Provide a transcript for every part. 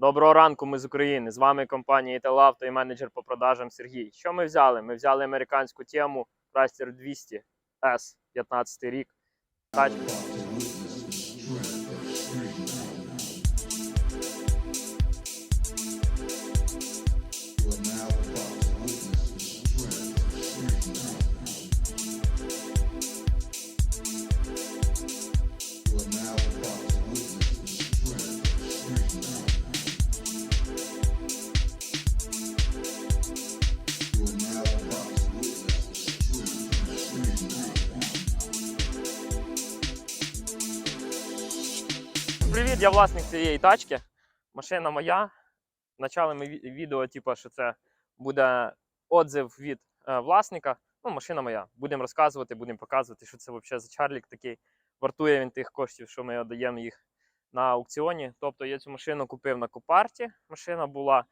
Доброго ранку, ми з України. З вами компанія Італавто і менеджер по продажам Сергій. Що ми взяли? Ми взяли американську тему Chrysler 200 S 15 рік. Тачка. Привіт, я власник цієї тачки. Машина моя. Почали ми відео, типу, що це буде отзив від е, власника. Ну, машина моя. Будемо розказувати, будемо показувати, що це взагалі за чарлік такий. Вартує він тих коштів, що ми даємо їх на аукціоні. Тобто я цю машину купив на Купарті. Машина була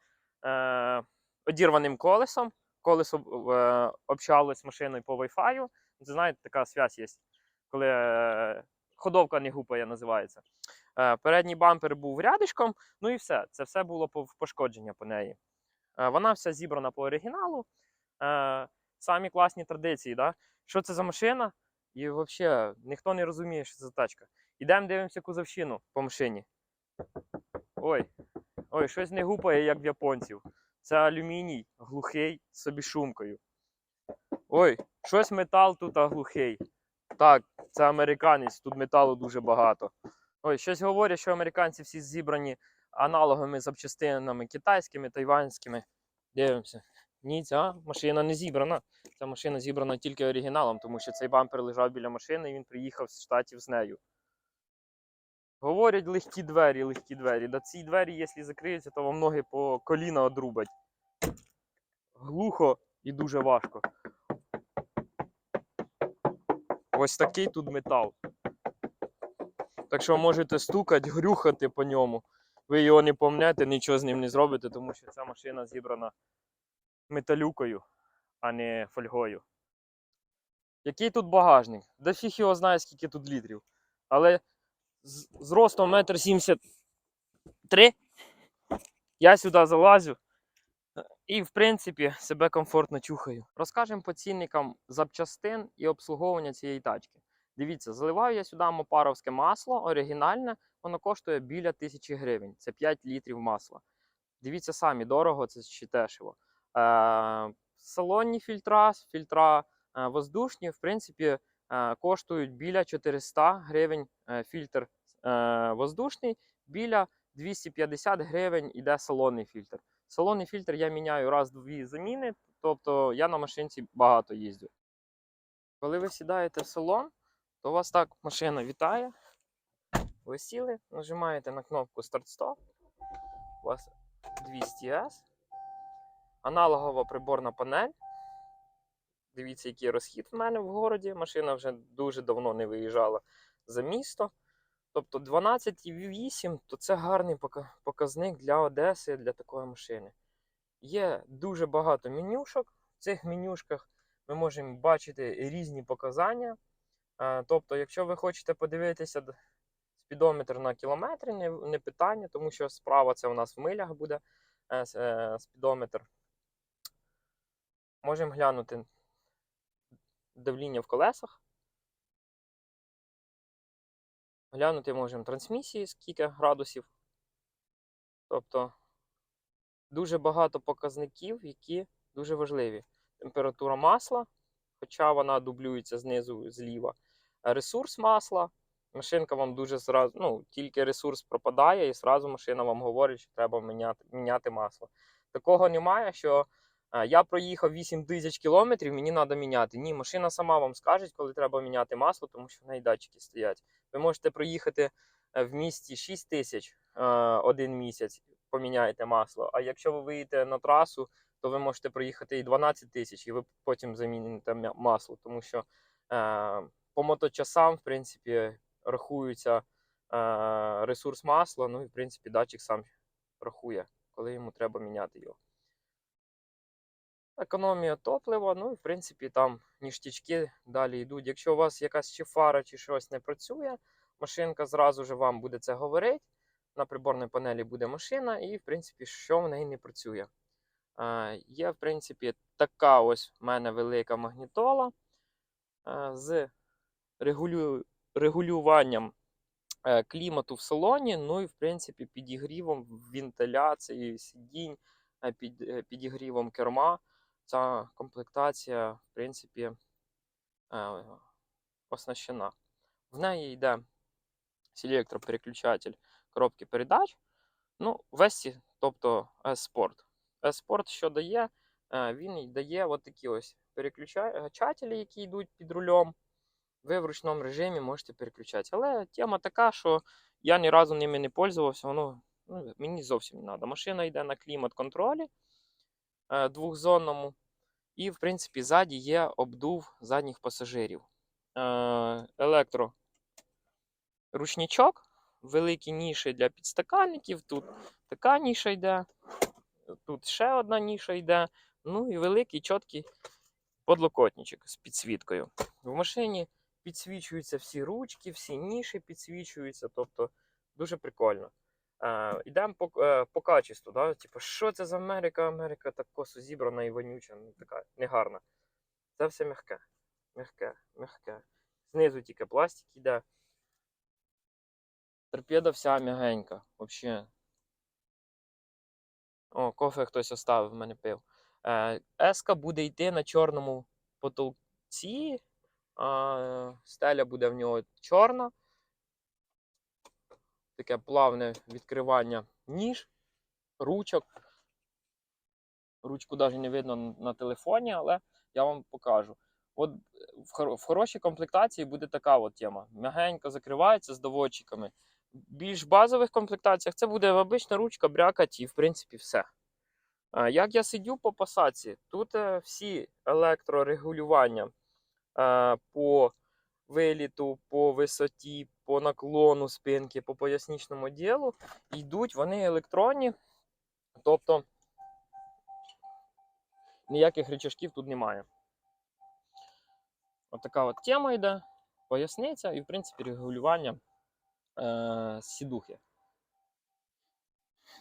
е, одірваним колесом. Колесо е, общалось з машиною по Wi-Fi. Знаєте, така зв'язь є, коли е, ходовка не гупає, називається. Е, Передній бампер був рядишком, ну і все. Це все було пошкодження по неї. Е, Вона вся зібрана по оригіналу. Е, Самі класні традиції. Да? Що це за машина? І взагалі ніхто не розуміє, що це за тачка. Ідемо дивимося кузовщину по машині. Ой, ой, щось не гупає, як в японців. Це алюміній глухий з собі шумкою. Ой, щось метал тут глухий. Так, це американець, тут металу дуже багато. Ой, щось говорять, що американці всі зібрані аналоговими запчастинами китайськими, тайванськими. Дивимося. Ні, ця машина не зібрана. Ця машина зібрана тільки оригіналом, тому що цей бампер лежав біля машини і він приїхав з штатів з нею. Говорять, легкі двері, легкі двері. Да ці двері, якщо закриються, то вам ноги по коліна одрубать. Глухо і дуже важко. Ось такий тут метал. Так що можете стукати, грюхати по ньому. Ви його не помнете, нічого з ним не зробите, тому що ця машина зібрана металюкою, а не фольгою. Який тут багажник? Да фіг його знає, скільки тут літрів. Але з, з ростом 1,73 м я сюди залазю і, в принципі, себе комфортно чухаю. Розкажемо по цінникам запчастин і обслуговування цієї тачки. Дивіться, заливаю я сюди мопаровське масло, оригінальне, воно коштує біля 1000 гривень. Це 5 літрів масла. Дивіться самі, дорого, це ще дешево. Е, салонні фільтра, фільтра е, воздушні, в принципі, е, коштують біля 400 гривень е, фільтр е, воздушний, біля 250 гривень іде салонний фільтр. Салонний фільтр я міняю раз-дві заміни, тобто я на машинці багато їздю. Коли ви сідаєте в салон, то вас так машина вітає. Ви сіли, нажимаєте на кнопку старт-стоп. У вас 200S. Аналогова приборна панель. Дивіться, який розхід в мене в городі. Машина вже дуже давно не виїжджала за місто. Тобто 12,8 то це гарний показник для Одеси, для такої машини. Є дуже багато менюшок. В цих менюшках ми можемо бачити різні показання. Тобто, якщо ви хочете подивитися спідометр на кілометри, не, питання, тому що справа це у нас в милях буде е, е, спідометр. Можемо глянути давління в колесах. Глянути можемо трансмісії, скільки градусів. Тобто дуже багато показників, які дуже важливі. Температура масла, хоча вона дублюється знизу зліва. Ресурс масла. Машинка вам дуже зразу, ну, тільки ресурс пропадає, і зразу машина вам говорить, що треба міняти, міняти масло. Такого немає, що я проїхав 8 тисяч кілометрів, мені треба міняти. Ні, машина сама вам скаже, коли треба міняти масло, тому що в неї датчики стоять. Ви можете проїхати е, в місті 6 тисяч е, один місяць, поміняєте масло. А якщо ви виїдете на трасу, то ви можете проїхати і 12 тисяч, і ви потім заміните масло, тому що е, по моточасам, в принципі, рахується ресурс масла, ну і в принципі датчик сам рахує, коли йому треба міняти його. Економія топлива, ну і в принципі там ніштячки далі йдуть. Якщо у вас якась чи фара, чи щось не працює, машинка зразу ж вам буде це говорити. на приборній панелі буде машина, і, в принципі, що в неї не працює. Е, Є, в принципі, така ось в мене велика магнітола е, з регулю... регулюванням е, клімату в салоні, ну і, в принципі, підігрівом вентиляції сидінь, е, під, е, підігрівом керма. Ця комплектація, в принципі, е, оснащена. В неї йде селектор-переключатель коробки передач. Ну, Весі, тобто S-Sport. S-Sport що дає? Е, Він дає от такі ось переключателі, які йдуть під рулем. Ви в ручному режимі можете переключати. Але тема така, що я ні разу ними не пользувався, воно ну, мені зовсім не треба. Машина йде на клімат-контролі двохзонному. І, в принципі, ззаді є обдув задніх пасажирів. Е, електро ручничок, великі ніші для підстаканників. Тут така ніша йде, тут ще одна ніша йде. Ну і великий чіткий подлокотничок з підсвіткою. В машині підсвічуються всі ручки, всі ніші підсвічуються, тобто дуже прикольно. Е, Йдемо по, е, по качеству. Да? Типу, що це за Америка? Америка так косо зібрана і вонюча, ну, така негарна. Це все м'яке. М'яке, м'яке. Знизу тільки пластик йде. Торпеда вся м'ягенька, взагалі. О, кофе хтось оставив, в мене пив. Е, Еска буде йти на чорному потолці. А, стеля буде в нього чорна. Таке плавне відкривання ніж, ручок. Ручку навіть не видно на телефоні, але я вам покажу. От в, хоро- в хорошій комплектації буде така от тема. Мягенько закривається з доводчиками. В більш базових комплектаціях це буде обична ручка, брякать і в принципі все. Як я сидю по посадці, тут е, всі електрорегулювання е, по виліту, по висоті, по наклону спинки, по поясничному ділу йдуть вони електронні. Тобто ніяких рычажків тут немає. Отака от тема йде, поясниця і, в принципі, регулювання е, сідухи.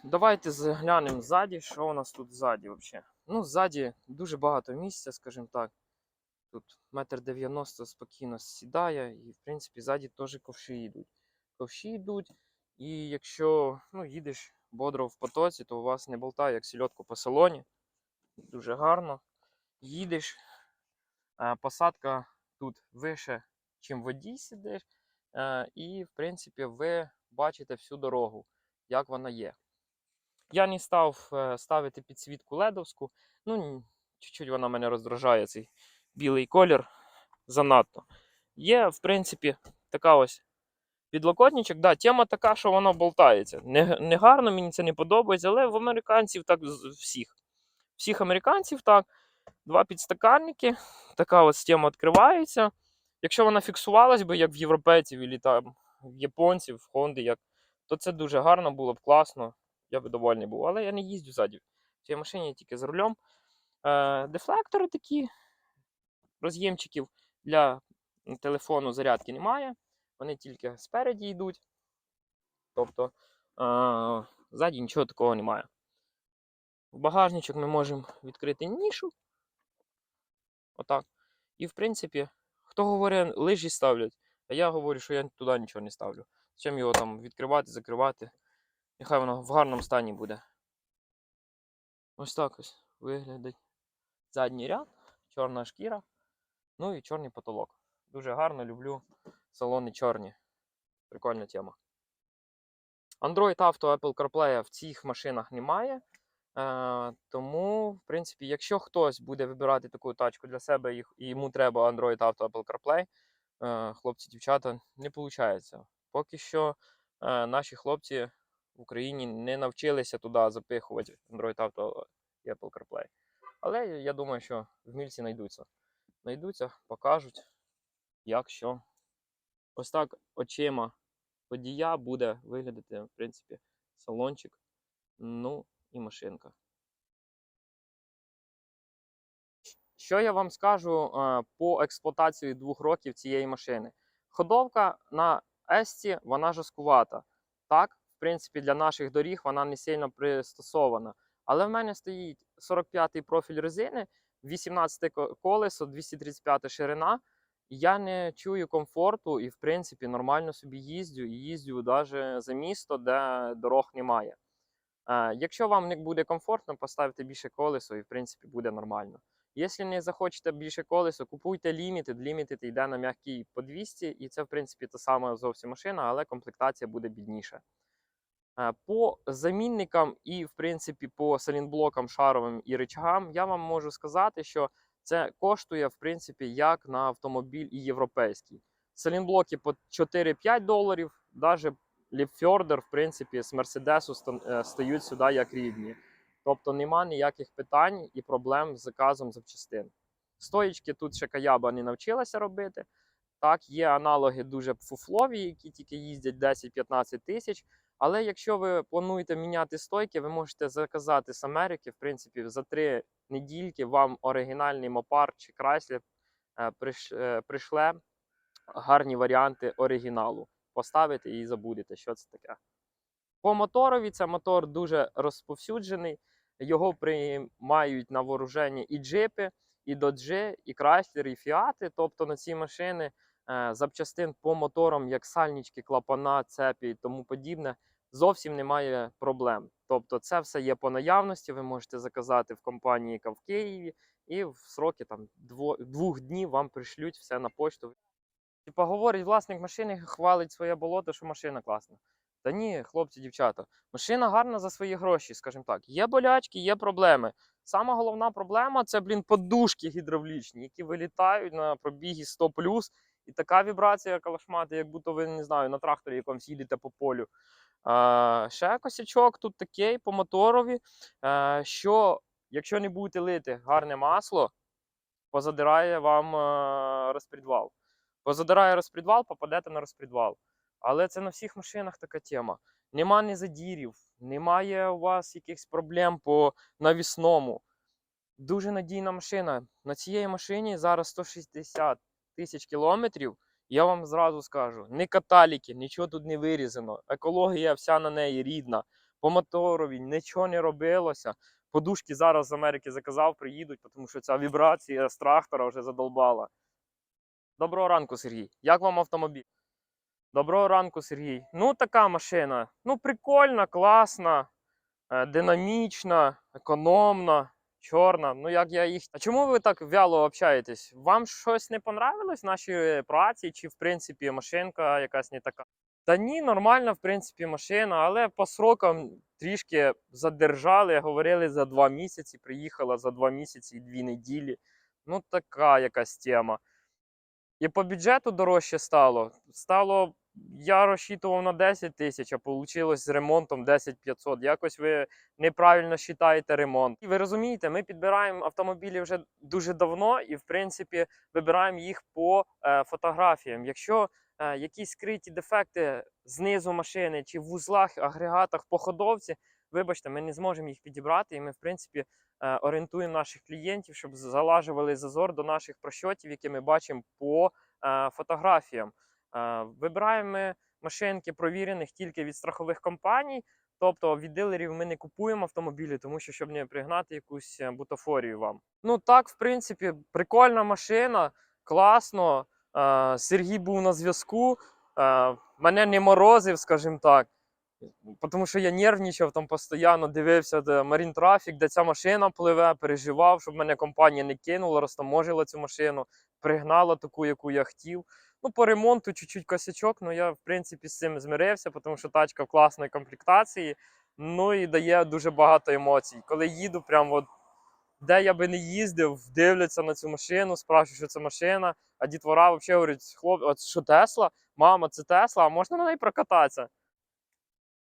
Давайте заглянемо ззаді, що у нас тут ззаді взагалі. Ну, ззаді дуже багато місця, скажімо так. Тут метр дев'яносто спокійно сідає, і, в принципі, ззаді теж ковші йдуть. Ковші йдуть, і якщо ну, їдеш бодро в потоці, то у вас не болтає як сільотку по салоні. Дуже гарно. Їдеш, е, посадка тут вище, чим водій сидиш. Е, І, в принципі, ви бачите всю дорогу, як вона є. Я не став е, ставити підсвітку ледовську. Ну, чуть-чуть вона мене роздражає, цей білий колір занадто. Є, в принципі, така ось підлокотничок. Да, тема така, що воно болтається. Не, не мені це не подобається, але в американців так всіх. Всіх американців так. Два підстаканники, така ось тема відкривається. Якщо вона фіксувалась би, як в європейців, там в японців, в Хонди, як, то це дуже гарно було б класно. Я би довольний був. Але я не їздю ззаді. В цій машині тільки за рулем. Е, дефлектори такі, роз'ємчиків для телефону зарядки немає. Вони тільки спереді йдуть. Тобто е, ззаді нічого такого немає. В багажничок ми можемо відкрити нішу. Отак. І в принципі, хто говорить, лижі ставлять, а я говорю, що я туди нічого не ставлю. Чим його там відкривати, закривати. Нехай воно в гарному стані буде. Ось так ось виглядить задній ряд, чорна шкіра, ну і чорний потолок. Дуже гарно люблю салони чорні. Прикольна тема. Android Auto Apple CarPlay в цих машинах немає. Е, тому, в принципі, якщо хтось буде вибирати таку тачку для себе і, йому треба Android Auto Apple CarPlay, е, хлопці, дівчата, не виходить. Поки що е, наші хлопці в Україні не навчилися туди запихувати Android Auto і Apple CarPlay. Але я думаю, що вмільці знайдуться. Знайдуться, покажуть, як що. Ось так очима водія буде виглядати, в принципі, салончик. Ну і машинка. Що я вам скажу е, по експлуатації двох років цієї машини? Ходовка на Есті, вона жорсткувата. Так, в принципі, для наших доріг вона не сильно пристосована. Але в мене стоїть 45-й профіль резини, 18 ко- колесо, 235 ширина. Я не чую комфорту і, в принципі, нормально собі їздю і їздю навіть за місто, де дорог немає. Е, Якщо вам не буде комфортно, поставте більше колесо і, в принципі, буде нормально. Якщо не захочете більше колесо, купуйте Limited. Limited йде на м'який по 200, і це, в принципі, та сама зовсім машина, але комплектація буде бідніша. Е, По замінникам і, в принципі, по салінблокам шаровим і рычагам я вам можу сказати, що це коштує, в принципі, як на автомобіль і європейський. Салінблоки по 4-5 доларів, навіть Ліпфьордер, в принципі, з Мерседесу стають сюди як рідні. Тобто нема ніяких питань і проблем з заказом запчастин. Стоїчки тут ще Каяба не навчилася робити. Так, є аналоги дуже фуфлові, які тільки їздять 10-15 тисяч. Але якщо ви плануєте міняти стойки, ви можете заказати з Америки. В принципі, за три недільки вам оригінальний Мопар чи Chrysler е, приш- е, пришле гарні варіанти оригіналу. Поставите і забудете, що це таке. По моторові це мотор дуже розповсюджений. Його приймають на вооруження і джипи, і доджі, і Chrysler, і Фіати. Тобто на ці машини запчастин по моторам, як сальнички, клапана, цепі і тому подібне, зовсім немає проблем. Тобто, це все є по наявності. Ви можете заказати в компанії, яка в Києві, і в сроки там двох днів вам пришлють все на почту. Типа говорить власник машини, хвалить своє болото, що машина класна. Та ні, хлопці, дівчата, машина гарна за свої гроші, скажімо так. Є болячки, є проблеми. Сама головна проблема це, блін, подушки гідравлічні, які вилітають на пробігі 100 і така вібрація калашмати, як будто ви не знаю, на тракторі якомусь їдете по полю. А, ще косячок тут такий по моторові, е, що якщо не будете лити гарне масло, позадирає вам е, розпредвал. Позадирає розпредвал, попадете на розпредвал. Але це на всіх машинах така тема. Нема ні задірів, немає у вас якихось проблем по навісному. Дуже надійна машина. На цій машині зараз 160 тисяч кілометрів. Я вам зразу скажу: не каталіки, нічого тут не вирізано. Екологія вся на неї рідна. По моторові нічого не робилося. Подушки зараз з Америки заказав, приїдуть, тому що ця вібрація з трактора вже задолбала. Доброго ранку, Сергій. Як вам автомобіль? Доброго ранку, Сергій. Ну, така машина. Ну, прикольна, класна, е, динамічна, економна, чорна. Ну, як я їх. А чому ви так вяло общаєтесь? Вам щось не понравилось в нашій праці, чи в принципі машинка якась не така? Та ні, нормальна, в принципі, машина, але по срокам трішки задержали, говорили за два місяці, приїхала за два місяці і дві неділі. Ну, така якась тема. І по бюджету дорожче стало. Стало, я розчитував на 10 тисяч, а вийшло з ремонтом 10 500. Якось ви неправильно вважаєте ремонт. І ви розумієте, ми підбираємо автомобілі вже дуже давно і, в принципі, вибираємо їх по е, фотографіям. Якщо е, якісь скриті дефекти знизу машини чи в вузлах, агрегатах по ходовці, вибачте, ми не зможемо їх підібрати, і ми, в принципі, е, орієнтуємо наших клієнтів, щоб залажували зазор до наших прощотів, які ми бачимо по е, фотографіям. Е, Вибираємо машинки провірених тільки від страхових компаній. Тобто від дилерів ми не купуємо автомобілі, тому що щоб не пригнати якусь е, бутафорію вам. Ну так, в принципі, прикольна машина, класно. Е, Сергій був на зв'язку. Мене не морозив, скажімо так. Тому що я нервничав там постійно, дивився де Marine де ця машина пливе, переживав, щоб мене компанія не кинула, розтаможила цю машину, пригнала таку, яку я хотів. Ну, по ремонту чуть-чуть косячок, ну я в принципі з цим змирився, тому що тачка в класної комплектації. Ну і дає дуже багато емоцій. Коли їду, прям от де я би не їздив, дивляться на цю машину, спрашують, що це машина. А дітвора взагалі говорять, хлоп, от що Тесла? Мама, це Тесла, а можна на неї прокататися?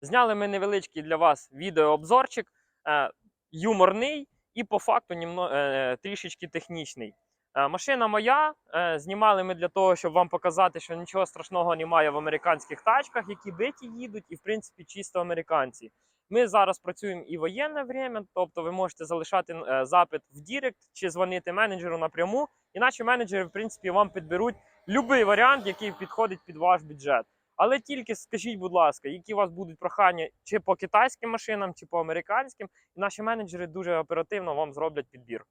Зняли ми невеличкий для вас відеообзорчик, е, юморний і по факту німно, е, трішечки технічний. Е, машина моя. Е, знімали ми для того, щоб вам показати, що нічого страшного немає в американських тачках, які биті їдуть, і в принципі чисто американці. Ми зараз працюємо і воєнне время, тобто ви можете залишати е, запит в Дірект чи дзвонити менеджеру напряму. І наші менеджери, в принципі, вам підберуть будь-який варіант, який підходить під ваш бюджет. Але тільки скажіть, будь ласка, які у вас будуть прохання чи по китайським машинам, чи по американським, і наші менеджери дуже оперативно вам зроблять підбір.